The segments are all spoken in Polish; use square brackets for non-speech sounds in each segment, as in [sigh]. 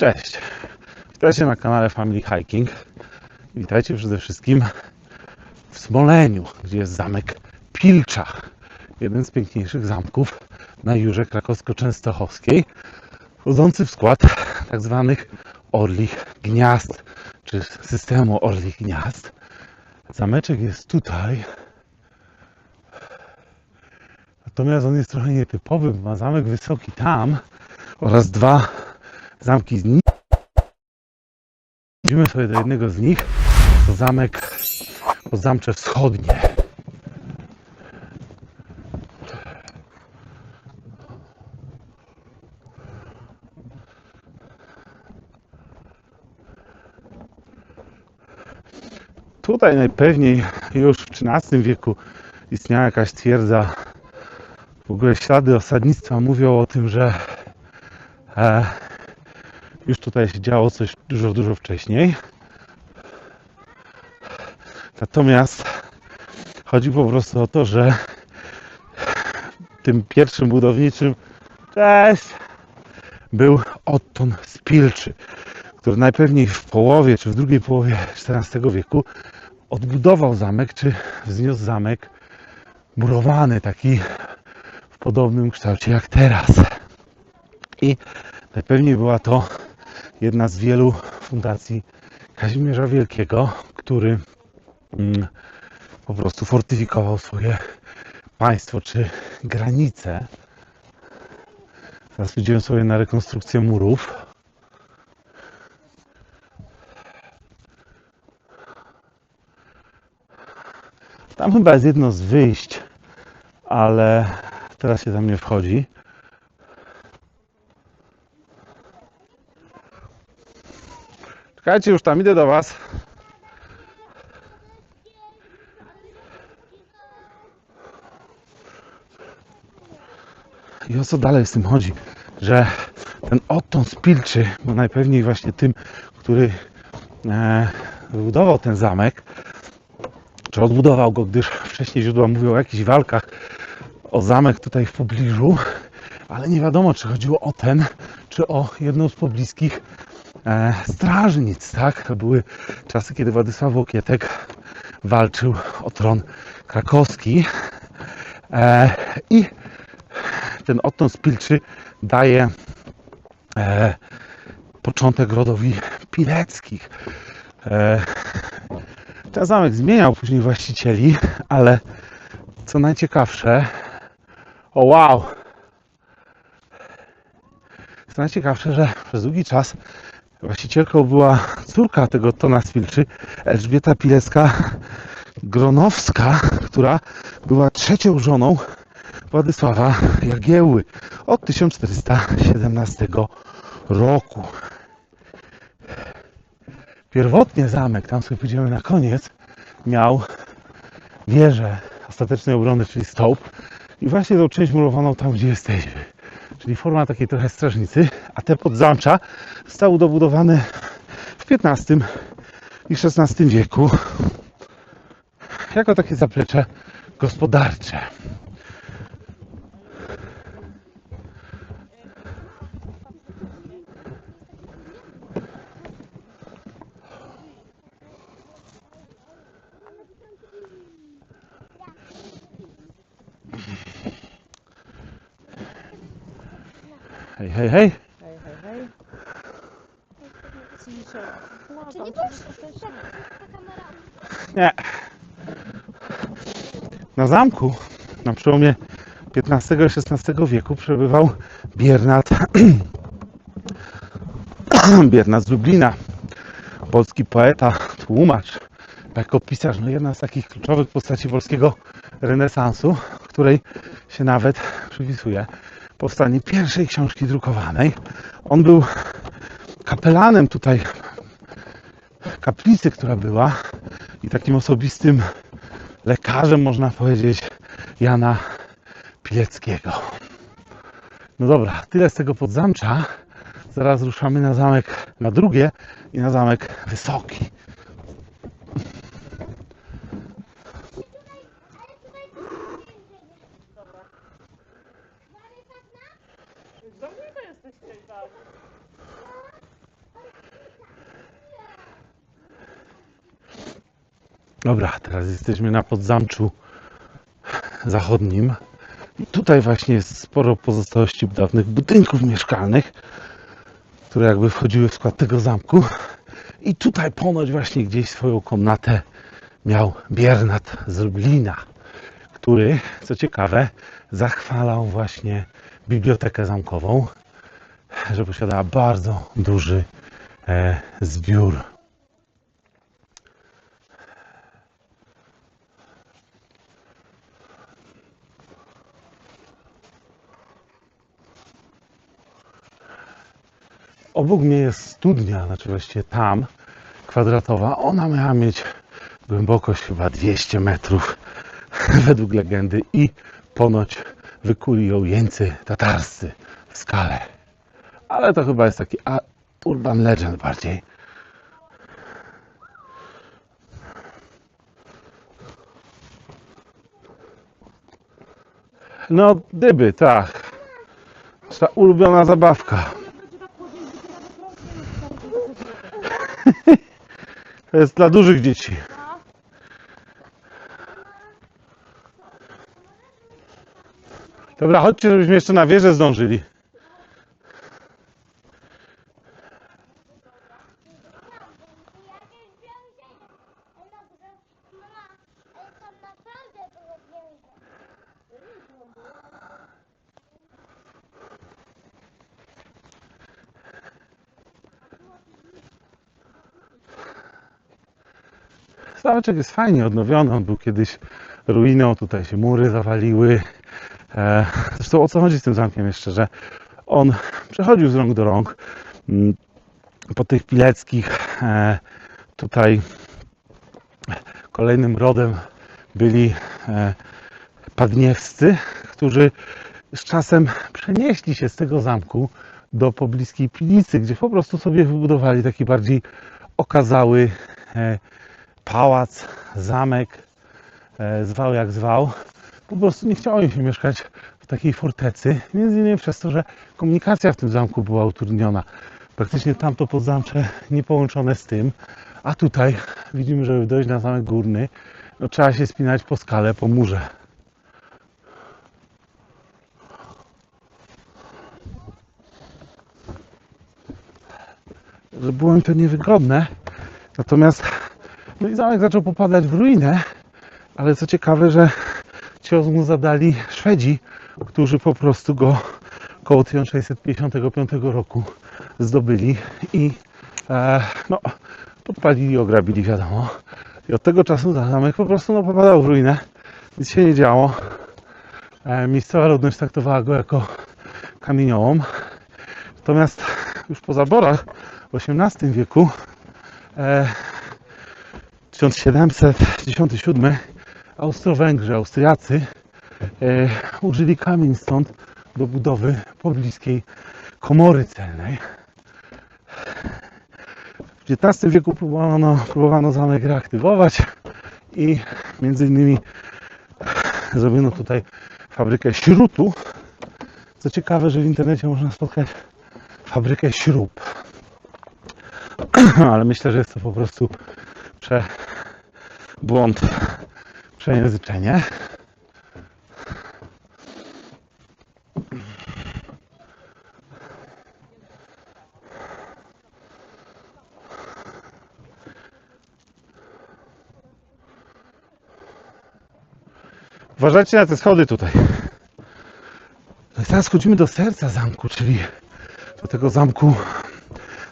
Cześć. Witajcie na kanale Family Hiking. Witajcie przede wszystkim w Smoleniu, gdzie jest zamek Pilcza. Jeden z piękniejszych zamków na Jurze Krakowsko-Częstochowskiej, wchodzący w skład tak zwanych orlich gniazd, czy systemu orlich gniazd. Zameczek jest tutaj. Natomiast on jest trochę nietypowy, ma zamek wysoki tam oraz dwa zamki z nim. Idziemy sobie do jednego z nich. To zamek Zamcze Wschodnie. Tutaj najpewniej już w XIII wieku istniała jakaś twierdza. W ogóle ślady osadnictwa mówią o tym, że e, już tutaj się działo coś dużo, dużo wcześniej. Natomiast chodzi po prostu o to, że tym pierwszym budowniczym cześć, był Otton Spilczy, który najpewniej w połowie czy w drugiej połowie XIV wieku odbudował zamek, czy wzniósł zamek murowany, taki w podobnym kształcie jak teraz. I najpewniej była to jedna z wielu fundacji Kazimierza Wielkiego, który mm, po prostu fortyfikował swoje państwo czy granice. Idziemy sobie na rekonstrukcję murów. Tam chyba jest jedno z wyjść, ale teraz się tam nie wchodzi. Czekajcie, już tam idę do Was. I o co dalej z tym chodzi? Że ten Otton Spilczy, bo najpewniej właśnie tym, który e, wybudował ten zamek, czy odbudował go, gdyż wcześniej źródła mówią o jakichś walkach o zamek tutaj w pobliżu, ale nie wiadomo, czy chodziło o ten, czy o jedną z pobliskich strażnic, tak? Były czasy, kiedy Władysław Łokietek walczył o tron krakowski e, i ten Otton Spilczy daje e, początek rodowi Pileckich. E, ten zamek zmieniał później właścicieli, ale co najciekawsze, o wow! Co najciekawsze, że przez długi czas właścicielką była córka tego Tona Spilczy, Elżbieta Pilecka-Gronowska, która była trzecią żoną Władysława Jagiełły od 1417 roku. Pierwotnie zamek, tam sobie pójdziemy na koniec, miał wieżę ostatecznej obrony, czyli stołp i właśnie tą część murowaną tam, gdzie jesteśmy. Czyli forma takiej trochę strażnicy, a te podzamcza zostały dobudowane w XV i XVI wieku jako takie zaplecze gospodarcze. Hej, hej, hej. Hej, hej. Czy nie poszło? Nie. Na zamku na przełomie XV i XVI wieku przebywał Biernat [clears throat] Biernat z Lublina. Polski poeta, tłumacz, jako pisarz, no jedna z takich kluczowych postaci polskiego renesansu, której się nawet przypisuje powstanie pierwszej książki drukowanej. On był kapelanem tutaj kaplicy, która była i takim osobistym lekarzem, można powiedzieć, Jana Pileckiego. No dobra, tyle z tego podzamcza. Zaraz ruszamy na zamek, na drugie i na zamek wysoki. Dobra, teraz jesteśmy na podzamczu zachodnim. I tutaj właśnie jest sporo pozostałości dawnych budynków mieszkalnych, które jakby wchodziły w skład tego zamku. I tutaj ponoć właśnie gdzieś swoją komnatę miał Biernat z Lublina, który, co ciekawe, zachwalał właśnie bibliotekę zamkową, że posiadała bardzo duży e, zbiór Obok mnie jest studnia, znaczy właściwie tam, kwadratowa. Ona miała mieć głębokość chyba 200 metrów [laughs] według legendy i ponoć wykuli ją jeńcy tatarscy w skale. Ale to chyba jest taki urban legend bardziej. No, dyby, tak. Ta ulubiona zabawka. To jest dla dużych dzieci. Dobra, chodźcie, żebyśmy jeszcze na wieżę zdążyli. Zameczek jest fajnie odnowiony. On był kiedyś ruiną, tutaj się mury zawaliły. E, zresztą o co chodzi z tym zamkiem jeszcze, że on przechodził z rąk do rąk. Mm, Po tych pileckich e, tutaj kolejnym rodem byli e, padniewscy, którzy z czasem przenieśli się z tego zamku do pobliskiej Pilicy, gdzie po prostu sobie wybudowali taki bardziej okazały pałac, zamek, e, zwał jak zwał. Po prostu nie chciało im się mieszkać w takiej fortecy, między innymi przez to, że komunikacja w tym zamku była utrudniona. Praktycznie tamto podzamcze nie połączone z tym, a tutaj widzimy, żeby dojść na zamek górny, no, trzeba się spinać po skale, po murze. Że było mi to niewygodne, natomiast no i zamek zaczął popadać w ruinę, ale co ciekawe, że cios mu zadali Szwedzi, którzy po prostu go koło 1655 roku zdobyli i e, no, podpalili, ograbili, wiadomo. I od tego czasu zamek po prostu no, popadał w ruinę, nic się nie działo. E, miejscowa ludność traktowała go jako kamieniołom. Natomiast już po zaborach w XVIII wieku e, 1797 Austro-Węgrzy, Austriacy e, użyli kamień stąd do budowy pobliskiej komory celnej. W XIX wieku próbowano, próbowano zamek reaktywować i między innymi zrobiono tutaj fabrykę śrutu. Co ciekawe, że w internecie można spotkać fabrykę śrub. [clears throat] Ale myślę, że jest to po prostu prze błąd, przejęzyczenie. Uważajcie na te schody tutaj. No i teraz schodzimy do serca zamku, czyli do tego zamku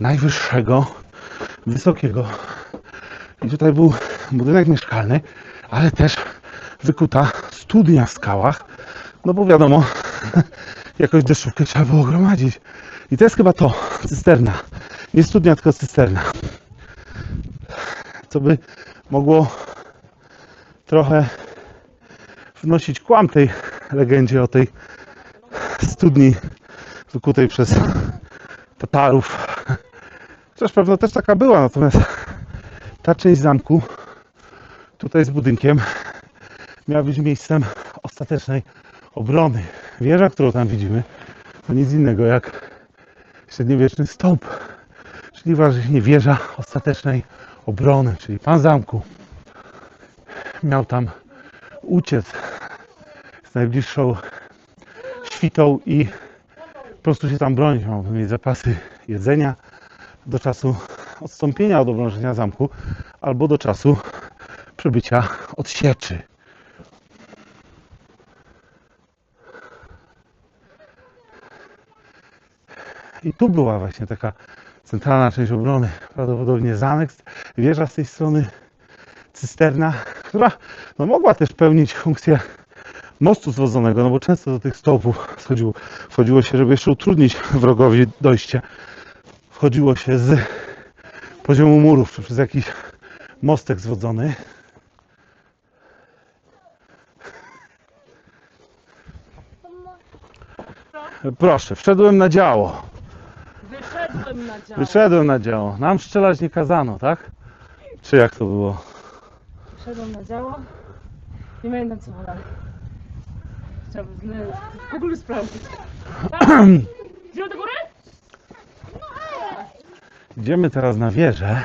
najwyższego, wysokiego. I tutaj był budynek mieszkalny, ale też wykuta studnia w skałach. No bo wiadomo, [laughs] jakoś deszczówkę trzeba było gromadzić. I to jest chyba to, cysterna. Nie studnia, tylko cysterna. Co by mogło trochę wnosić kłam tej legendzie o tej studni wykutej przez Tatarów. Chociaż pewno też taka była, natomiast ta część zamku tutaj z budynkiem miała być miejscem ostatecznej obrony. Wieża, którą tam widzimy, to nic innego jak średniowieczny stąp, czyli właśnie wieża ostatecznej obrony, czyli pan zamku miał tam uciec z najbliższą świtą i po prostu się tam bronić, miał mieć zapasy jedzenia do czasu odstąpienia od oblężenia zamku albo do czasu przybycia odsieczy. I tu była właśnie taka centralna część obrony. Prawdopodobnie zamek, wieża z tej strony, cysterna, która no, mogła też pełnić funkcję mostu zwodzonego, no bo często do tych stopów wchodziło, wchodziło się, żeby jeszcze utrudnić wrogowi dojście. Wchodziło się z poziomu murów, czy przez jakiś mostek zwodzony. Proszę, wszedłem na działo. Wyszedłem na dział. Wyszedłem na działo. Nam strzelać nie kazano, tak? Czy jak to było? Wyszedłem na działo. Nie pamiętam co było dalej. Chciałbym w ogóle sprawdzić. [clears throat] Tak? Idziemy do góry? Idziemy teraz na wieżę.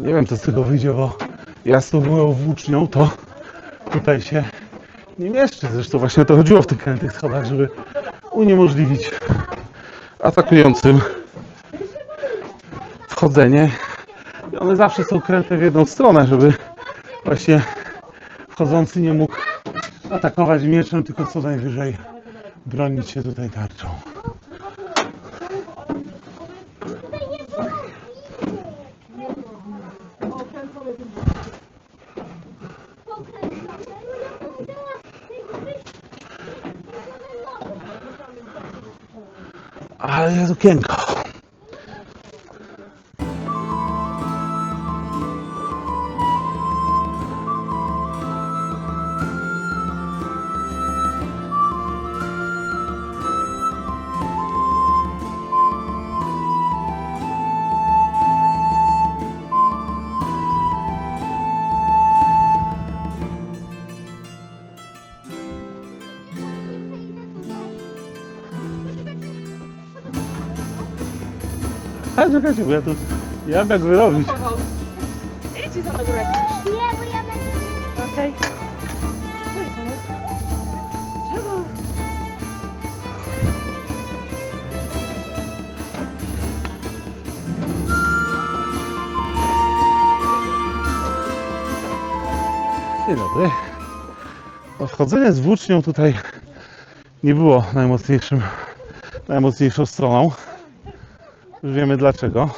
Nie wiem co z tego wyjdzie, bo ja z tą moją włócznią to tutaj się nie mieszczę. Zresztą właśnie to chodziło w tych krętych schodach, żeby uniemożliwić atakującym wchodzenie. One zawsze są kręte w jedną stronę, żeby właśnie wchodzący nie mógł atakować mieczem, tylko co najwyżej bronić się tutaj tarczą. Ale jest okienko. Czekajcie, [laughs] bo ja tu nie wiem jak wyrobić. Chował. Idź za górę. Nie, bo ja będę... Okej. Czego? Dzień dobry. Wchodzenie z włócznią tutaj nie było najmocniejszym, najmocniejszą stroną. Już wiemy dlaczego.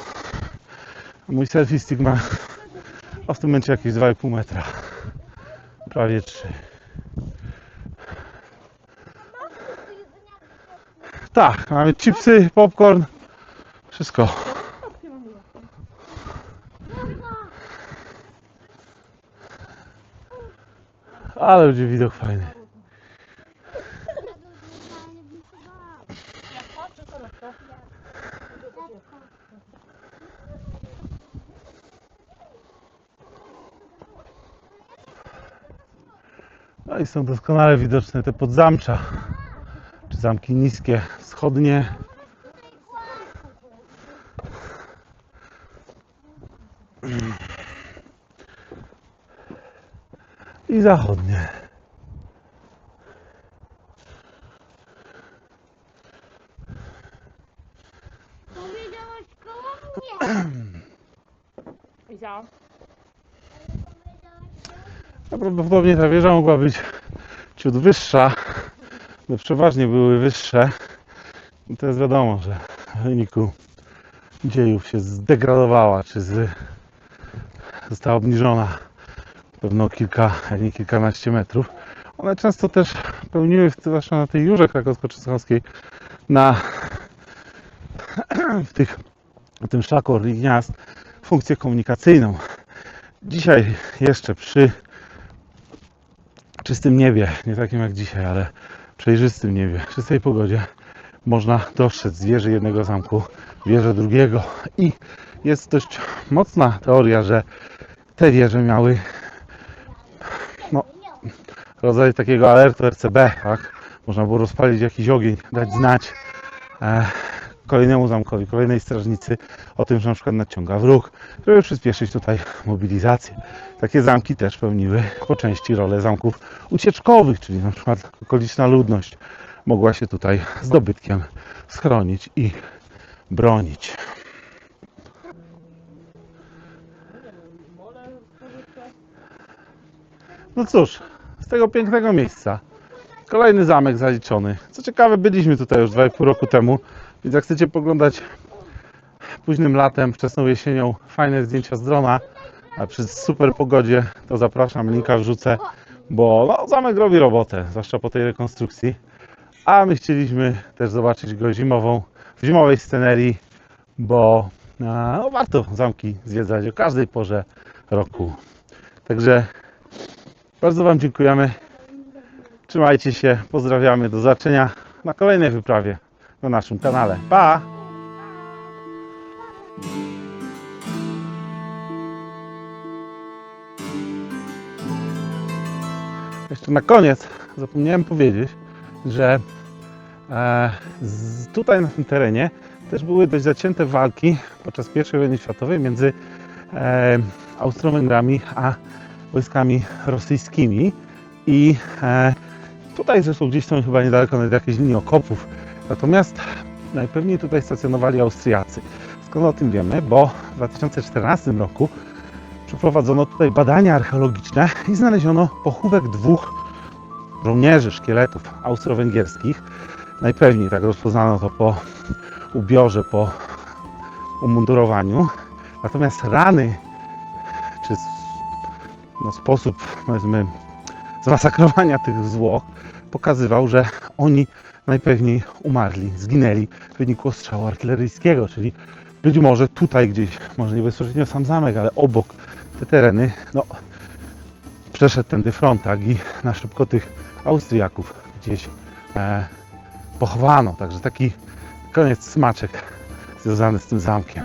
Mój selfie stick ma w tym momencie jakieś 2,5 metra. Prawie 3. Tak, mamy chipsy, popcorn, wszystko. Ale będzie widok fajny. Są doskonale widoczne te podzamcza, czy zamki niskie, wschodnie. I zachodnie. Powiedziałaś koło mnie. Widziałam. No, prawdopodobnie ta wieża mogła być ciut wyższa. No przeważnie były wyższe I to jest wiadomo, że w wyniku dziejów się zdegradowała, czy z, została obniżona pewno kilka, jak nie kilkanaście metrów. One często też pełniły, zwłaszcza na tej Jurze krakowsko-częstochowskiej, na w, tych, w tym szlaku Orlich Gniazd funkcję komunikacyjną. Dzisiaj jeszcze przy czystym niebie, nie takim jak dzisiaj, ale przejrzystym niebie, czystej pogodzie, można dostrzec z wieży jednego zamku wieżę drugiego. I jest dość mocna teoria, że te wieże miały no, rodzaj takiego alertu RCB, tak? Można było rozpalić jakiś ogień, dać znać e, kolejnemu zamkowi, kolejnej strażnicy o tym, że na przykład nadciąga wróg, żeby przyspieszyć tutaj mobilizację. Takie zamki też pełniły po części rolę zamków ucieczkowych, czyli na przykład okoliczna ludność mogła się tutaj z schronić i bronić. No cóż, z tego pięknego miejsca kolejny zamek zaliczony. Co ciekawe, byliśmy tutaj już 2,5 roku temu, więc jak chcecie poglądać późnym latem, wczesną jesienią fajne zdjęcia z drona, a przy super pogodzie, to zapraszam, linka wrzucę, bo no, zamek robi robotę, zwłaszcza po tej rekonstrukcji. A my chcieliśmy też zobaczyć go zimową, w zimowej scenerii, bo no, warto zamki zwiedzać o każdej porze roku. Także bardzo Wam dziękujemy. Trzymajcie się, pozdrawiamy, do zobaczenia na kolejnej wyprawie na naszym kanale. Pa! Jeszcze na koniec zapomniałem powiedzieć, że e, z, tutaj na tym terenie też były dość zacięte walki podczas I wojny światowej między e, Austro-Węgrami a wojskami rosyjskimi i e, tutaj zresztą gdzieś są chyba niedaleko nawet jakiejś linii okopów. Natomiast najpewniej tutaj stacjonowali Austriacy. Skąd o tym wiemy? Bo w 2014 roku przeprowadzono tutaj badania archeologiczne i znaleziono pochówek dwóch żołnierzy, szkieletów austro-węgierskich. Najpewniej tak rozpoznano to po ubiorze, po umundurowaniu. Natomiast rany, czy no, sposób powiedzmy zmasakrowania tych zwłok pokazywał, że oni najpewniej umarli, zginęli w wyniku ostrzału artyleryjskiego, czyli być może tutaj gdzieś, może nie bezpośrednio sam zamek, ale obok te tereny, no przeszedł tędy front, tak, i na szybko tych Austriaków gdzieś e, pochowano. Także taki koniec smaczek związany z tym zamkiem.